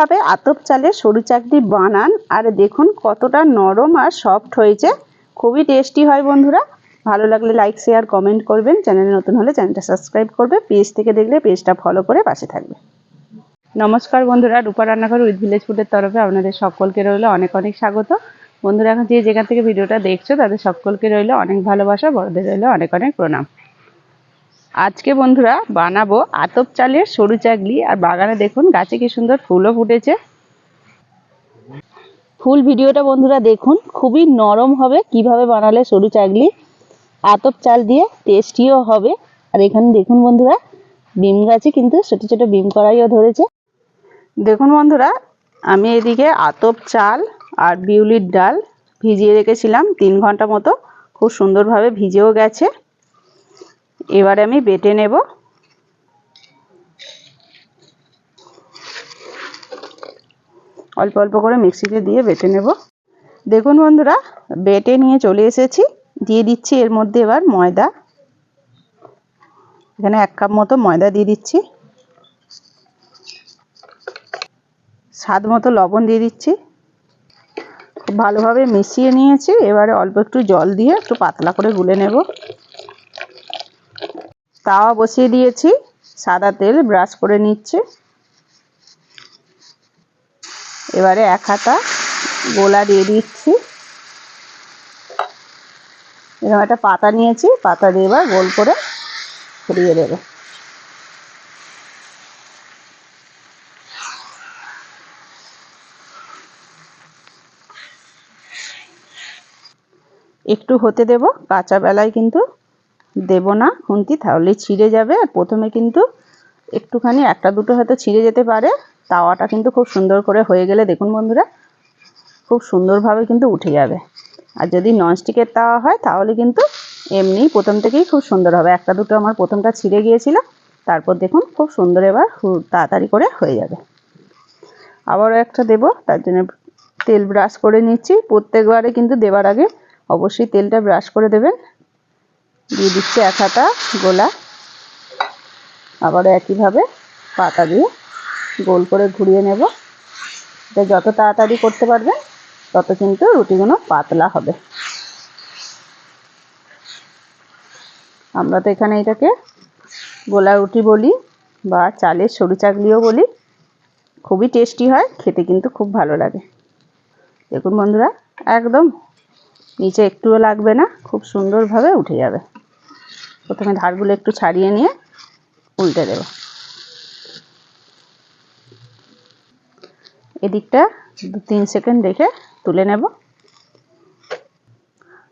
এইভাবে আতপ চালের সরু চাকরি বানান। আর দেখুন কতটা নরম আর সফট হয়েছে। খুবই টেস্টি হয় বন্ধুরা। ভালো লাগলে লাইক শেয়ার কমেন্ট করবেন। চ্যানেলে নতুন হলে চ্যানেলটা সাবস্ক্রাইব করবে। পেজ থেকে দেখলে পেজটা ফলো করে পাশে থাকবে। নমস্কার বন্ধুরা। রূপা রান্নাঘর উইথ ভিলেজ ফুডের তরফে আপনাদের সকলকে রইল অনেক অনেক স্বাগত। বন্ধুরা, এখন যে যেখান থেকে ভিডিওটা দেখছ, তাদের সকলকে রইল অনেক ভালোবাসা। বড়দের রইল অনেক অনেক প্রণাম। আজকে বন্ধুরা বানাবো আতপ চালের সরু চাকলি। আর বাগানে দেখুন গাছে কি সুন্দর ফুলও ফুটেছে। ফুল ভিডিওটা বন্ধুরা দেখুন, খুবই নরম হবে কীভাবে বানালে সরু চাকলি। আতপ চাল দিয়ে টেস্টিও হবে। আর এখানে দেখুন বন্ধুরা, বিম গাছে কিন্তু ছোটো ছোটো বিম কড়াইও ধরেছে। দেখুন বন্ধুরা, আমি এদিকে আতপ চাল আর বিউলির ডাল ভিজিয়ে রেখেছিলাম তিন ঘণ্টা মতো। খুব সুন্দরভাবে ভিজেও গেছে। এবারে আমি বেটে নেব। অল্প অল্প করে মিক্সিতে দিয়ে বেটে নেব। দেখুন বন্ধুরা, বেটে নিয়ে চলে এসেছি। দিয়ে দিচ্ছি এর মধ্যে এবার ময়দা। এখানে এক কাপ মতো ময়দা দিয়ে দিচ্ছি। স্বাদ মতো লবণ দিয়ে দিচ্ছি। খুব ভালোভাবে মিশিয়ে নিয়েছি। এবারে অল্প একটু জল দিয়ে একটু পাতলা করে গুলে নেব। তাওয়া বসিয়ে দিয়েছি। সাদা তেল ব্রাশ করে নিচ্ছে। এবারে এক হাতা গোলা দিয়ে দিচ্ছি। এরকম একটা পাতা নিয়েছি, পাতা দিয়ে এবার গোল করে ছড়িয়ে দেবো। একটু হতে দেব, কাঁচা বেলায় কিন্তু দেব না খুন্তি তাহলে ছিঁড়ে যাবে। আর প্রথমে কিন্তু একটুখানি একটা দুটো হয়তো ছিঁড়ে যেতে পারে। তাওয়াটা কিন্তু খুব সুন্দর করে হয়ে গেলে, দেখুন বন্ধুরা, খুব সুন্দরভাবে কিন্তু উঠে যাবে। আর যদি ননস্টিকের তাওয়া হয়, তাহলে কিন্তু এমনিই প্রথম থেকেই খুব সুন্দর হবে। একটা দুটো আমার প্রথমটা ছিঁড়ে গিয়েছিল, তারপর দেখুন খুব সুন্দর এবার তাড়াতাড়ি করে হয়ে যাবে। আবারও একটা দেব, তার জন্য তেল ব্রাশ করে নিচ্ছি। প্রত্যেকবারে কিন্তু দেওয়ার আগে অবশ্যই তেলটা ব্রাশ করে দেবেন। দিয়ে দিচ্ছি এক হাতা গোলা। আবার একইভাবে পাতা দিয়ে গোল করে ঘুরিয়ে নেব। এটা যত তাড়াতাড়ি করতে পারবেন, তত কিন্তু রুটিগুলো পাতলা হবে। আমরা তো এখানে এটাকে গোলা রুটি বলি বা চালের সরু চাকলিও বলি। খুবই টেস্টি হয়, খেতে কিন্তু খুব ভালো লাগে। দেখুন বন্ধুরা, একদম নিচে একটুও লাগবে না, খুব সুন্দরভাবে উঠে যাবে। প্রথমে ধারগুলো একটু ছাড়িয়ে নিয়ে উল্টে দেব। এদিকটা দু তিন সেকেন্ড রেখে তুলে নেব।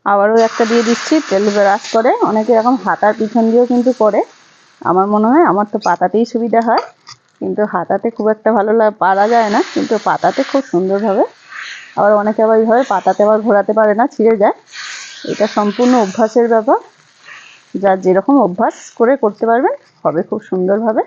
আবারও একটা দিয়ে দিচ্ছি, তেল ব্রাশ করে। অনেকে এরকম হাতার পিছন দিয়েও কিন্তু করে। আমার মনে হয় আমার তো পাতাতেই সুবিধা হয়। কিন্তু হাতাতে খুব একটা ভালো পারা যায় না, কিন্তু পাতাতে খুব সুন্দরভাবে আবার অনেকে আবার এইভাবে পাতাতে আবার ঘোরাতে পারে না, ছিঁড়ে যায়। এটা সম্পূর্ণ অভ্যাসের ব্যাপার। যার যেরকম অভ্যাস করে করতে পারবেন, হবে খুব সুন্দরভাবে।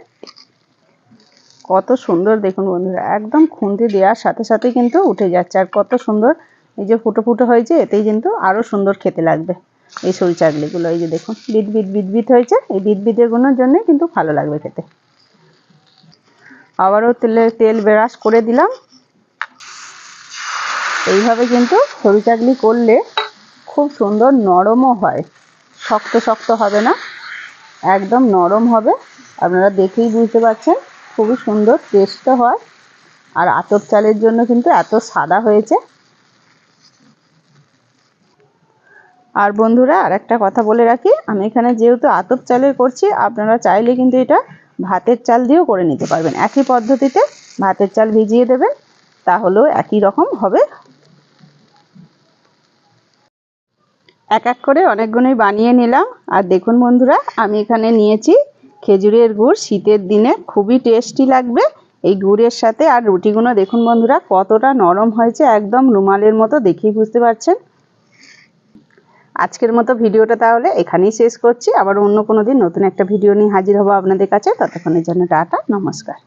কত সুন্দর দেখুন বন্ধুরা, একদম খুন্তি দেওয়ার সাথে সাথে কিন্তু উঠে যাচ্ছে। আর কত সুন্দর, এই যে ফুটো ফুটো হয়েছে, এতেই কিন্তু আরও সুন্দর খেতে লাগবে। এই সরু চাকলিগুলো, এই যে দেখুন, বিট বিট বিট হয়েছে, এই বিট বিটেরগুলোর জন্য কিন্তু ভালো লাগবে খেতে। আবারও তেলে, তেল ব্রাশ করে দিলাম। এইভাবে কিন্তু সরু চাকলি করলে খুব সুন্দর নরমও হয়। শক্ত শক্ত হবে না। একদম নরম হবে। আপনারা দেখেই বুঝতে পারছেন, খুবই সুন্দর টেস্টও হয়। আর আতপ চালের জন্য কিন্তু এত সাদা হয়েছে। আর বন্ধুরা আর একটা কথা বলে রাখি, আমি এখানে যেহেতু আতপ চালের করছি, আপনারা চাইলে কিন্তু এটা ভাতের চাল দিয়েও করে নিতে পারবেন। একই পদ্ধতিতে ভাতের চাল ভিজিয়ে দেবেন, তাহলেও একই রকম হবে এক এক করে অনেকগুলোই বানিয়ে নিলাম। আর দেখুন বন্ধুরা, আমি এখানে নিয়েছি খেজুরের গুড়। শীতের দিনে খুবই টেস্টি লাগবে এই গুড়ের সাথে। আর রুটিগুলো দেখুন বন্ধুরা, কতটা নরম হয়েছে, একদম রুমালের মতো দেখেই বুঝতে পারছেন। আজকের মতো ভিডিওটা তাহলে এখানেই শেষ করছি। আবার অন্য কোনো দিন নতুন একটা ভিডিও নিয়ে হাজির হব আপনাদের কাছে। ততক্ষণের জন্য টাটা, নমস্কার।